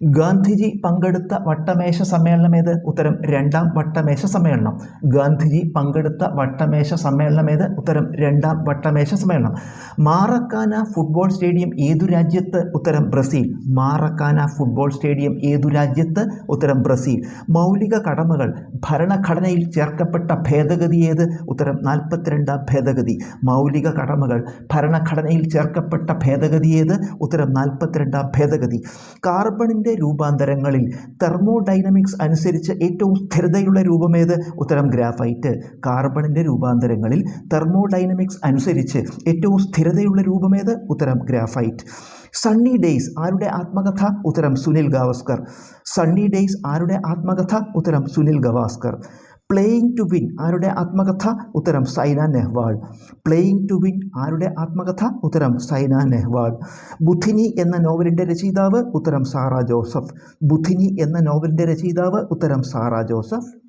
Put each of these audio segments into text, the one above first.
ഗാന്ധിജി പങ്കെടുത്ത വട്ടമേശ സമ്മേളനം ഏത്? ഉത്തരം രണ്ടാം വട്ടമേശ സമ്മേളനം. ഗാന്ധിജി പങ്കെടുത്ത വട്ടമേശ സമ്മേളനം ഏത്? ഉത്തരം രണ്ടാം വട്ടമേശ സമ്മേളനം. മാറക്കാന ഫുട്ബോൾ സ്റ്റേഡിയം ഏതു രാജ്യത്ത്? ഉത്തരം ബ്രസീൽ. മാറക്കാന ഫുട്ബോൾ സ്റ്റേഡിയം ഏതു രാജ്യത്ത്? ഉത്തരം ബ്രസീൽ. മൗലിക കടമകൾ ഭരണഘടനയിൽ ചേർക്കപ്പെട്ട ഭേദഗതി ഏത്? ഉത്തരം നാൽപ്പത്തിരണ്ടാം ഭേദഗതി. മൗലിക കടമകൾ ഭരണഘടനയിൽ ചേർക്കപ്പെട്ട ഭേദഗതി ഏത്? ഉത്തരം നാൽപ്പത്തിരണ്ടാം ഭേദഗതി. കാർബണിന്റെ രൂപാന്തരങ്ങളിൽ തെർമോഡൈനമിക്സ് അനുസരിച്ച് ഏറ്റവും സ്ഥിരതയുള്ള രൂപമേത്? ഉത്തരം ഗ്രാഫൈറ്റ്. കാർബണിന്റെ രൂപാന്തരങ്ങളിൽ തെർമോഡൈനമിക്സ് അനുസരിച്ച് ഏറ്റവും സ്ഥിരതയുള്ള രൂപമേത്? ഉത്തരം ഗ്രാഫൈറ്റ്. സണ്ണി ഡേയ്സ് ആരുടെ ആത്മകഥ? ഉത്തരം സുനിൽ ഗാവസ്കർ. സണ്ണി ഡേയ്സ് ആരുടെ ആത്മകഥ? ഉത്തരം Sunil Gavaskar. Playing to win ആരുടെ ആത്മകഥ? ഉത്തരം Saina Nehwal. Playing to win ആരുടെ ആത്മകഥ? ഉത്തരം സൈന നെഹ്വാൾ. ബുധിനി എന്ന നോവലിന്റെ രചയിതാവ് ഉത്തരം സാറ ജോസഫ്. ബുധിനി എന്ന നോവലിന്റെ രചയിതാവ് ഉത്തരം Sara Joseph.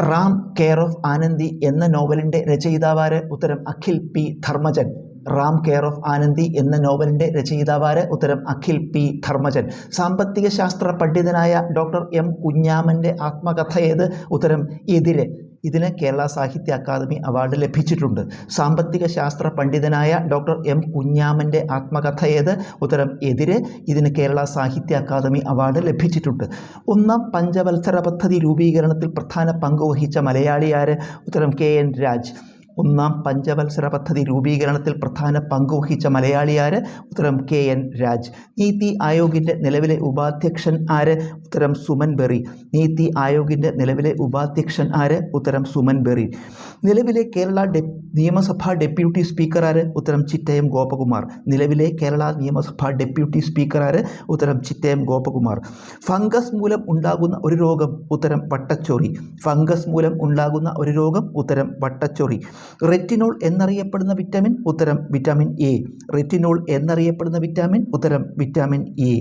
Ram care of Anandi എന്ന നോവലിന്റെ രചയിതാവാര് ഉത്തരം Akhil P. Dharmajan. Ram care of Anandi എന്ന നോവലിന്റെ രചയിതാവാര് ഉത്തരം അഖിൽ പി. ധർമ്മജൻ. സാമ്പത്തിക ശാസ്ത്ര പണ്ഡിതനായ ഡോക്ടർ എം. കുഞ്ഞാമന്റെ ആത്മകഥ ഏത്? ഉത്തരം എതിര്. ഇതിന് കേരള സാഹിത്യ അക്കാദമി അവാർഡ് ലഭിച്ചിട്ടുണ്ട്. സാമ്പത്തിക ശാസ്ത്ര പണ്ഡിതനായ ഡോക്ടർ എം. കുഞ്ഞാമന്റെ ആത്മകഥ ഏത്? ഉത്തരം എതിര്. ഇതിന് കേരള സാഹിത്യ അക്കാദമി അവാർഡ് ലഭിച്ചിട്ടുണ്ട്. ഒന്നാം പഞ്ചവത്സര പദ്ധതി രൂപീകരണത്തിൽ പ്രധാന പങ്ക് വഹിച്ച മലയാളിയാര് ഉത്തരം കെ. എൻ. രാജ്. ഒന്നാം പഞ്ചവത്സര പദ്ധതി രൂപീകരണത്തിൽ പ്രധാന പങ്കുവഹിച്ച മലയാളിയാര് ഉത്തരം കെ എൻ രാജ്. നീതി ആയോഗിന്റെ നിലവിലെ ഉപാധ്യക്ഷൻ ആര്? ഉത്തരം സുമൻ ബെറി. നീതി ആയോഗിന്റെ നിലവിലെ ഉപാധ്യക്ഷൻ ആര്? ഉത്തരം സുമൻ ബെറി. നിലവിലെ കേരള നിയമസഭാ ഡെപ്യൂട്ടി സ്പീക്കർ ആര്? ഉത്തരം ചിറ്റയം ഗോപകുമാർ. നിലവിലെ കേരള നിയമസഭാ ഡെപ്യൂട്ടി സ്പീക്കർ ആര്? ഉത്തരം ചിറ്റയം ഗോപകുമാർ. ഫംഗസ് മൂലം ഉണ്ടാകുന്ന ഒരു രോഗം ഉത്തരം വട്ടച്ചൊറി. ഫംഗസ് മൂലം ഉണ്ടാകുന്ന ഒരു രോഗം ഉത്തരം വട്ടച്ചൊറി. റെറ്റിനോൾ എന്നറിയപ്പെടുന്ന വിറ്റാമിൻ ഉത്തരം വിറ്റാമിൻ എ റെറ്റിനോൾ എന്നറിയപ്പെടുന്ന വിറ്റാമിൻ ഉത്തരം വിറ്റാമിൻ എ